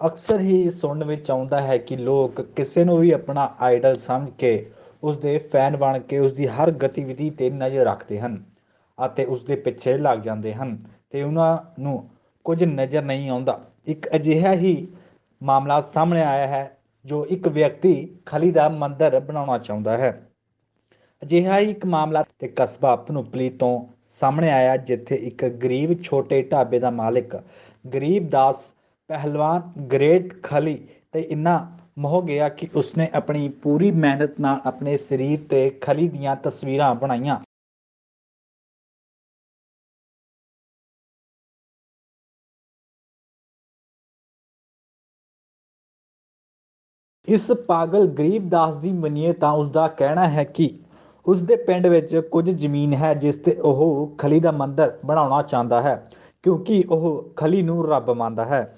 ਅਕਸਰ ਹੀ ਸੁਣਨ ਵਿੱਚ ਆਉਂਦਾ ਹੈ ਕਿ ਲੋਕ ਕਿਸੇ ਨੂੰ ਵੀ ਆਪਣਾ ਆਈਡਲ ਸਮਝ ਕੇ ਉਸ ਦੇ ਫੈਨ ਬਣ ਕੇ ਉਸ ਦੀ ਹਰ ਗਤੀਵਿਧੀ ਤੇ ਨਜ਼ਰ ਰੱਖਦੇ ਹਨ ਅਤੇ ਉਸ ਦੇ ਪਿੱਛੇ ਲੱਗ ਜਾਂਦੇ ਹਨ ਤੇ ਉਹਨਾਂ ਨੂੰ ਕੁਝ ਨਜ਼ਰ ਨਹੀਂ ਆਉਂਦਾ। ਇੱਕ ਅਜਿਹਾ ਹੀ ਮਾਮਲਾ ਸਾਹਮਣੇ ਆਇਆ ਹੈ ਜੋ ਇੱਕ ਵਿਅਕਤੀ ਖਲੀ ਦਾ ਮੰਦਰ ਬਣਾਉਣਾ ਚਾਹੁੰਦਾ ਹੈ। ਅਜਿਹਾ ਹੀ ਇੱਕ ਮਾਮਲਾ ਤੇ ਕਸਬਾ ਪਨੂਪਲੀ ਤੋਂ ਸਾਹਮਣੇ ਆਇਆ, ਜਿੱਥੇ ਇੱਕ ਗਰੀਬ ਛੋਟੇ ਢਾਬੇ ਦਾ ਮਾਲਕ ਗਰੀਬ ਦਾਸ ਪਹਿਲਵਾਨ ਗ੍ਰੇਟ ਖਲੀ ਤੇ ਇੰਨਾ ਮੋਹ ਗਿਆ ਕਿ ਉਸਨੇ ਆਪਣੀ ਪੂਰੀ ਮਿਹਨਤ ਨਾਲ ਆਪਣੇ ਸਰੀਰ ਤੇ ਖਲੀ ਦੀਆਂ ਤਸਵੀਰਾਂ ਬਣਾਈਆਂ। ਇਸ ਪਾਗਲ ਗਰੀਬ ਦਾਸ ਦੀ ਮੰਨੀਏ ਤਾਂ ਉਸ ਦਾ ਕਹਿਣਾ ਹੈ ਕਿ ਉਸ ਦੇ ਪਿੰਡ ਵਿੱਚ ਕੁਝ ਜ਼ਮੀਨ ਹੈ ਜਿਸ ਤੇ ਉਹ ਖਲੀ ਦਾ ਮੰਦਰ ਬਣਾਉਣਾ ਚਾਹੁੰਦਾ ਹੈ, ਕਿਉਂਕਿ ਉਹ ਖਲੀ ਨੂੰ ਰੱਬ ਮੰਨਦਾ ਹੈ।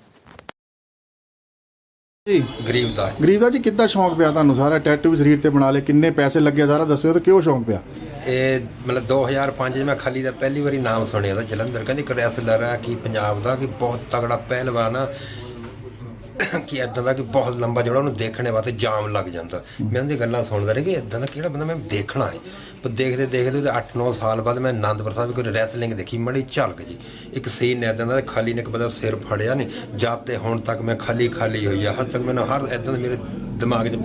ਜੀ। ਗਰੀਬ ਦਾ। ਗਰੀਬ ਦਾ ਜੀ ਕਿੱਦਾਂ ਸ਼ੌਂਕ ਪਿਆ ਤੁਹਾਨੂੰ? ਸਾਰਾ ਟੈਟੂ ਵੀ ਸਰੀਰ ਤੇ ਬਣਾ ਲਏ ਕਿੰਨੇ ਪੈਸੇ ਲੱਗੇ ਸਾਰਾ ਦੱਸਿਓ ਤੇ ਕਿਉਂ ਸ਼ੌਂਕ ਪਿਆ? ਇਹ ਮਤਲਬ 2005 ਚ ਮੈਂ ਖਾਲੀ ਦਾ ਪਹਿਲੀ ਵਾਰੀ ਨਾਮ ਸੁਣਿਆ ਦਾ ਜਲੰਧਰ। ਕਹਿੰਦੇ ਇੱਕ ਰੈਸਲਰ ਆ ਕਿ ਪੰਜਾਬ ਦਾ ਕਿ ਬਹੁਤ ਤਗੜਾ ਪਹਿਲਵਾਨ ਆ। ਕਿ ਇਦਾਂ ਦਾ ਕਿ ਬਹੁਤ ਲੰਬਾ ਜਿਹੜਾ ਉਹਨੂੰ ਦੇਖਣੇ ਵਾਸਤੇ ਜਾਮ ਲੱਗ ਜਾਂਦਾ। ਮੈਂ ਉਹਦੀ ਗੱਲਾਂ ਸੁਣਦਾ ਰਿਹਾ ਕਿ ਇਦਾਂ ਦਾ ਕਿਹੜਾ ਬੰਦਾ ਮੈਂ ਦੇਖਣਾ ਹੈ। ਪਰ ਦੇਖਦੇ ਦੇਖਦੇ ਉਹਦੇ 8-9 ਸਾਲ ਬਾਅਦ ਮੈਂ ਆਨੰਦਪੁਰ ਸਾਹਿਬ ਕੋਈ ਰੈਸਲਿੰਗ ਦੇਖੀ, ਮੜੀ ਝਲਕ ਜੀ। ਇੱਕ ਸੀਨ ਇਦਾਂ ਦਾ ਖਾਲੀ ਨੇ ਇੱਕ ਬੰਦਾ ਸਿਰ ਫੜਿਆ ਨਹੀਂ ਜਦ ਤੇ ਹੁਣ ਤੱਕ ਮੈਂ ਖਾਲੀ ਖਾਲੀ ਹੋਈ ਆ, ਹਰ ਤੱਕ ਮੈਨੂੰ ਹਰ ਇਦਾਂ ਦੇ ਮੇਰੇ ਦਿਮਾਗ 'ਚ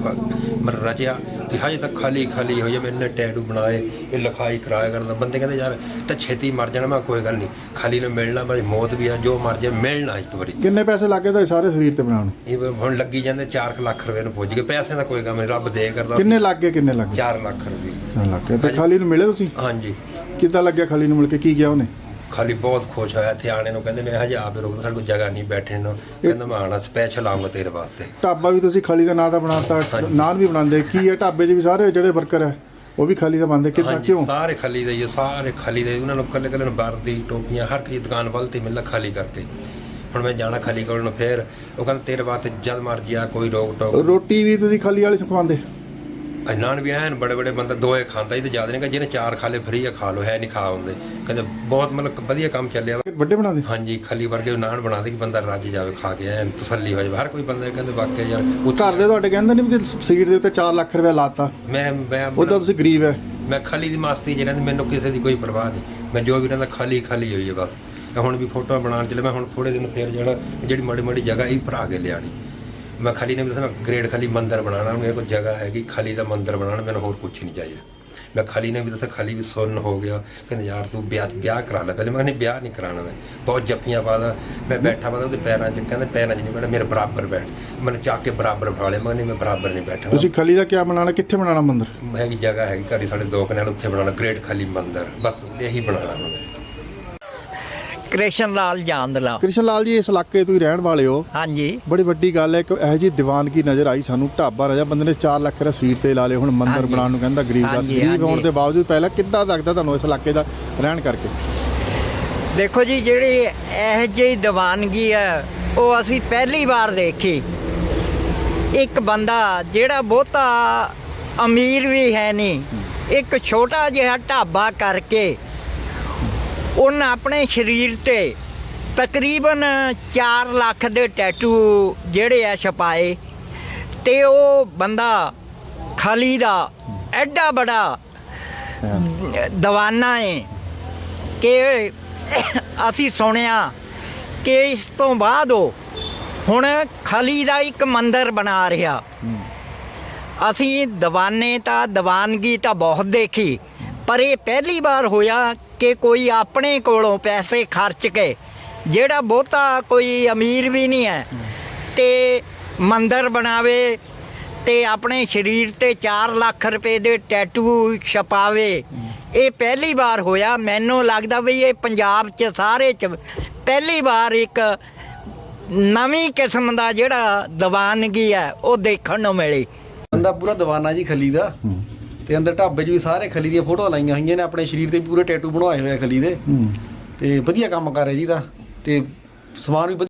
ਮਰ ਰਚਿਆ ਕਿ ਹਜੇ ਤੱਕ ਖਾਲੀ ਖਾਲੀ ਹੋਈ ਆ ਮੈਨੇ ਟੈਟੂ ਬਣਾਏ ਇਹ ਲਿਖਾਈ ਕਰਾਇਆ ਕਰਦਾ ਬੰਦੇ ਕਹਿੰਦੇ ਯਾਰ ਤਾਂ ਛੇਤੀ ਮਰ ਜਾਣਾ ਮੈਂ ਕੋਈ ਗੱਲ ਨਹੀਂ ਖਾਲੀ ਨੂੰ ਮਿਲਣਾ ਭਾਈ ਮੌਤ ਵੀ ਆ ਜੋ ਮਰ ਜਾਏ ਮਿਲਣਾ ਇੱਕ ਵਾਰੀ। ਕਿੰਨੇ ਪੈਸੇ ਲੱਗੇ ਤੁਹਾਡੇ ਸਾਰੇ ਸਰੀਰ ਤੇ ਬਣਾਉਣ? ਇਹ ਹੁਣ ਲੱਗੀ ਜਾਂਦੇ 4 ਲੱਖ ਰੁਪਏ ਨੂੰ ਪੁੱਜ ਗਏ। ਪੈਸੇ ਦਾ ਕੋਈ ਕੰਮ ਨਹੀਂ ਰੱਬ ਦੇ ਕਰਦਾ। ਕਿੰਨੇ ਲੱਗੇ ਕਿੰਨੇ ਲੱਗੇ? 4 ਲੱਖ ਰੁਪਏ। ਚਾਰ ਲੱਖ। ਤੇ ਖਾਲੀ ਨੂੰ ਮਿਲੇ ਤੁਸੀਂ? ਹਾਂਜੀ। ਕਿੱਦਾਂ ਲੱਗਿਆ ਖਾਲੀ ਨੂੰ ਮਿਲ ਕੇ? ਕੀ ਗਿਆ ਉਹਨੇ? ਖਾਲੀ ਬਹੁਤ ਖੁਸ਼ ਹੋਇਆ। ਇੱਥੇ ਆਣੇ ਨੂੰ ਕਹਿੰਦੇ ਮੈਂ ਹਜੇ ਆਪ ਰੋਕ ਸਾਡੇ ਕੋਲ ਜਗ੍ਹਾ ਨਹੀਂ ਬੈਠਣ ਨੂੰ। ਕਹਿੰਦਾ ਮੈਂ ਆਣਾ ਸਪੈਸ਼ਲ ਆਉਂਗਾ ਤੇਰੇ ਵਾਸਤੇ। ਢਾਬਾ ਵੀ ਤੁਸੀਂ ਖਾਲੀ ਦਾ ਨਾਂ ਦਾ ਬਣਾਤਾ ਨਾਨ ਵੀ ਬਣਾਉਂਦੇ। ਕੀ ਹੈ? ਢਾਬੇ 'ਚ ਵੀ ਸਾਰੇ ਜਿਹੜੇ ਵਰਕਰ ਹੈ ਉਹ ਵੀ ਖਾਲੀ ਦਾ ਬਣਦੇ। ਕਿੱਦਾਂ? ਕਿਉਂ? ਸਾਰੇ ਖਾਲੀ ਦੇ ਹੀ ਆ, ਸਾਰੇ ਖਾਲੀ ਦੇ ਉਹਨਾਂ ਨੂੰ ਕੱਲੇ ਕੱਲੇ ਨੂੰ ਵਰਦੀ ਟੋਪੀਆਂ ਹਰ ਚੀਜ਼ ਦੁਕਾਨ ਵੱਲ ਤੇ ਮਿਲਦਾ ਖਾਲੀ ਕਰਕੇ। ਹੁਣ ਮੈਂ ਜਾਣਾ ਖਾਲੀ ਕਰਨ ਨੂੰ ਫੇਰ ਉਹ ਕਹਿੰਦਾ ਤੇਰੇ ਵਾਸਤੇ ਜਦ ਮਰਜ਼ੀ ਆ ਕੋਈ ਰੋਕ ਟੋਕ ਰੋਟੀ ਵੀ ਤੁਸੀਂ ਖਾਲੀ ਵਾਲੀ ਸਿਖਵਾਉਂਦੇ? ਨਾਨ ਵੀ ਐਨ ਬੜੇ ਬੜੇ ਬੰਦਾ ਦੋਏ ਖਾਂਦਾ ਹੀ ਤੇ ਜ਼ਿਆਦਾ ਨਹੀਂ ਕਿ ਜਿਹਨੇ ਚਾਰ ਖਾ ਲਏ ਫਰੀ ਆ ਖਾ ਲੋ ਹੈ ਨਹੀਂ ਖਾ ਹੁੰਦੇ ਕਹਿੰਦੇ ਬਹੁਤ ਮਤਲਬ ਵਧੀਆ ਕੰਮ ਚੱਲਿਆ ਵਾ। ਵੱਡੇ ਬਣਾਉਂਦੇ? ਹਾਂਜੀ ਖਾਲੀ ਵਰਗੇ ਨਾਨ ਬਣਾ ਦੇ ਕਿ ਬੰਦਾ ਰੱਜ ਜਾਵੇ ਖਾ ਕੇ ਐਨ ਤਸੱਲੀ ਹੋ ਜਾਵੇ। ਹਰ ਕੋਈ ਬੰਦਾ ਕਹਿੰਦੇ ਵਾਕਿਆ ਯਾਰ ਉਹ ਘਰ ਦੇ ਤੁਹਾਡੇ ਕਹਿੰਦੇ ਨਹੀਂ ਵੀ ਸਰੀਰ ਦੇ ਉੱਤੇ 4 ਲੱਖ ਰੁਪਏ ਲਾਤਾ? ਮੈਂ ਮੈਂ ਉਹਦਾ ਤੁਸੀਂ ਗਰੀਬ ਹੈ ਮੈਂ ਖਾਲੀ ਦੀ ਮਸਤੀ ਰਹਿੰਦਾ ਮੈਨੂੰ ਕਿਸੇ ਦੀ ਕੋਈ ਪਰਵਾਹ ਨਹੀਂ ਮੈਂ ਜੋ ਵੀ ਰਹਿੰਦਾ ਖਾਲੀ ਖਾਲੀ ਹੋਈ ਹੈ ਬਸ। ਹੁਣ ਵੀ ਫੋਟੋਆਂ ਬਣਾਉਣ ਚੱਲੇ ਮੈਂ ਹੁਣ ਥੋੜੇ ਦਿਨ ਫੇਰ ਜਿਹੜਾ ਜਿਹੜੀ ਮਾੜੀ ਮਾੜੀ ਜਗ੍ਹਾ ਇਹ ਭਰਾ ਕੇ ਲਿਆਣੀ ਮੈਂ ਖਾਲੀ ਨੇ ਮੈਂ ਗ੍ਰੇਡ ਖਾਲੀ ਮੰਦਰ ਬਣਾਉਣਾ ਮੇਰੇ ਕੋਲ ਜਗ੍ਹਾ ਹੈਗੀ ਖਾਲੀ ਦਾ ਮੰਦਰ ਬਣਾਉਣਾ ਮੈਨੂੰ ਹੋਰ ਕੁਝ ਨਹੀਂ ਚਾਹੀਦਾ। ਮੈਂ ਖਾਲੀ ਨੇ ਵੀ ਦੱਸਿਆ ਖਾਲੀ ਵੀ ਸੁੰਨ ਹੋ ਗਿਆ ਕਹਿੰਦੇ ਯਾਰ ਤੂੰ ਵਿਆਹ ਵਿਆਹ ਕਰਾ ਲੈ। ਪਹਿਲੇ ਮੈਂ ਨਹੀਂ ਵਿਆਹ ਨਹੀਂ ਕਰਾਉਣਾ ਮੈਂ। ਬਹੁਤ ਜੱਫੀਆਂ ਪਾਦਾ ਮੈਂ ਬੈਠਾ ਪਾਦਾ ਉਹਦੇ ਪੈਰਾਂ 'ਚ ਕਹਿੰਦੇ ਪੈਰਾਂ 'ਚ ਨਹੀਂ ਬੈਠਾ ਮੇਰੇ ਬਰਾਬਰ ਬੈਠ। ਮੈਨੂੰ ਚੱਕ ਕੇ ਬਰਾਬਰ ਬਿਠਾ ਲਿਆ ਮੈਂ ਨਹੀਂ ਮੈਂ ਬਰਾਬਰ ਨਹੀਂ ਬੈਠਾ। ਤੁਸੀਂ ਖਾਲੀ ਦਾ ਕੀ ਬਣਾਉਣਾ ਕਿੱਥੇ ਬਣਾਉਣਾ ਮੰਦਿਰ? ਹੈਗੀ ਜਗ੍ਹਾ ਹੈਗੀ ਘੜੀ ਸਾਡੇ ਦੋ ਕਨਾਲ ਉੱਥੇ ਬਣਾਉਣਾ ਗ੍ਰੇਟ ਖਾਲੀ ਮੰਦਰ। ਬਸ ਇਹੀ ਬਣਾਉਣਾ ਹੁਣ ਕ੍ਰਿਸ਼ਨ ਲਾਲ ਜਾਂਦਲਾ। ਕ੍ਰਿਸ਼ਨ ਲਾਲ ਜੀ ਇਸ ਇਲਾਕੇ ਤੋਂ ਹੀ ਰਹਿਣ ਵਾਲੇ ਹੋ। ਹਾਂਜੀ। ਬੜੀ ਵੱਡੀ ਗੱਲ ਹੈ ਇੱਕ ਇਹੋ ਜਿਹੀ ਦੀਵਾਨਗੀ ਨਜ਼ਰ ਆਈ ਸਾਨੂੰ ਢਾਬਾ ਰਾਜਾ ਬੰਦੇ ਨੇ 4 ਲੱਖ ਰੁਪਏ ਸੀਟ ਤੇ ਲਾ ਲਏ ਹੁਣ ਮੰਦਿਰ। ਬਣਾਉਣ ਨੂੰ ਕਹਿੰਦਾ ਗਰੀਬ ਦਾ। ਹਾਂਜੀ, ਗਰੀਬ ਹੋਣ ਹਾਂਜੀ। ਦੇ ਬਾਵਜੂਦ ਪਹਿਲਾਂ ਕਿੱਦਾਂ ਲੱਗਦਾ ਤੁਹਾਨੂੰ ਇਸ ਇਲਾਕੇ ਦਾ ਰਹਿਣ ਕਰਕੇ? ਦੇਖੋ ਜੀ ਜਿਹੜੀ ਇਹ ਜਿਹੀ ਦੀਵਾਨਗੀ ਹੈ ਉਹ ਅਸੀਂ ਪਹਿਲੀ ਵਾਰ ਦੇਖੀ। ਇੱਕ ਬੰਦਾ ਜਿਹੜਾ ਬਹੁਤਾ ਅਮੀਰ ਵੀ ਹੈ ਨਹੀਂ ਇੱਕ ਛੋਟਾ ਜਿਹਾ ਢਾਬਾ ਕਰਕੇ ਉਹਨਾਂ ਆਪਣੇ ਸਰੀਰ ਤੇ ਤਕਰੀਬਨ 4 ਲੱਖ ਦੇ ਟੈਟੂ ਜਿਹੜੇ ਆ ਛਪਾਏ ਤੇ ਉਹ ਬੰਦਾ ਖਲੀ ਦਾ ਐਡਾ ਬੜਾ ਦਵਾਨਾ ਹੈ ਕਿ ਅਸੀਂ ਸੁਣਿਆ ਕਿ ਇਸ ਤੋਂ ਬਾਅਦ ਉਹ ਹੁਣ ਖਲੀ ਦਾ ਇੱਕ ਮੰਦਿਰ ਬਣਾ ਰਿਹਾ। ਅਸੀਂ ਦੀਵਾਨੇ ਤਾਂ ਦੀਵਾਨਗੀ ਤਾਂ ਬਹੁਤ ਦੇਖੀ। ਪਰ ਇਹ ਪਹਿਲੀ ਵਾਰ ਹੋਇਆ ਕਿ ਕੋਈ ਆਪਣੇ ਕੋਲੋਂ ਪੈਸੇ ਖਰਚ ਕੇ ਜਿਹੜਾ ਬਹੁਤਾ ਕੋਈ ਅਮੀਰ ਵੀ ਨਹੀਂ ਹੈ ਤੇ ਮੰਦਿਰ ਬਣਾਵੇ ਤੇ ਆਪਣੇ ਸਰੀਰ ਤੇ 4 ਲੱਖ ਰੁਪਏ ਦੇ ਟੈਟੂ ਛਪਾਵੇ। ਇਹ ਪਹਿਲੀ ਵਾਰ ਹੋਇਆ। ਮੈਨੂੰ ਲੱਗਦਾ ਵੀ ਇਹ ਪੰਜਾਬ 'ਚ ਸਾਰੇ 'ਚ ਪਹਿਲੀ ਵਾਰ ਇੱਕ ਨਵੀਂ ਕਿਸਮ ਦਾ ਜਿਹੜਾ ਦੀਵਾਨਗੀ ਹੈ ਉਹ ਦੇਖਣ ਨੂੰ ਮਿਲੀ। ਬੰਦਾ ਪੂਰਾ ਦੀਵਾਨਾ ਜੀ ਖਲੀ ਦਾ। ਤੇ ਅੰਦਰ ਢਾਬੇ 'ਚ ਵੀ ਸਾਰੇ ਖਲੀ ਦੀਆਂ ਫੋਟੋਆਂ ਲਾਈਆਂ ਹੋਈਆਂ ਨੇ ਆਪਣੇ ਸਰੀਰ ਤੇ ਪੂਰੇ ਟੈਟੂ ਬਣਵਾਏ ਹੋਏ ਆ ਖਲੀ ਦੇ। ਤੇ ਵਧੀਆ ਕੰਮ ਕਰ ਰਿਹਾ ਜੀ ਦਾ ਤੇ ਸਮਾਨ ਵੀ ਵਧੀਆ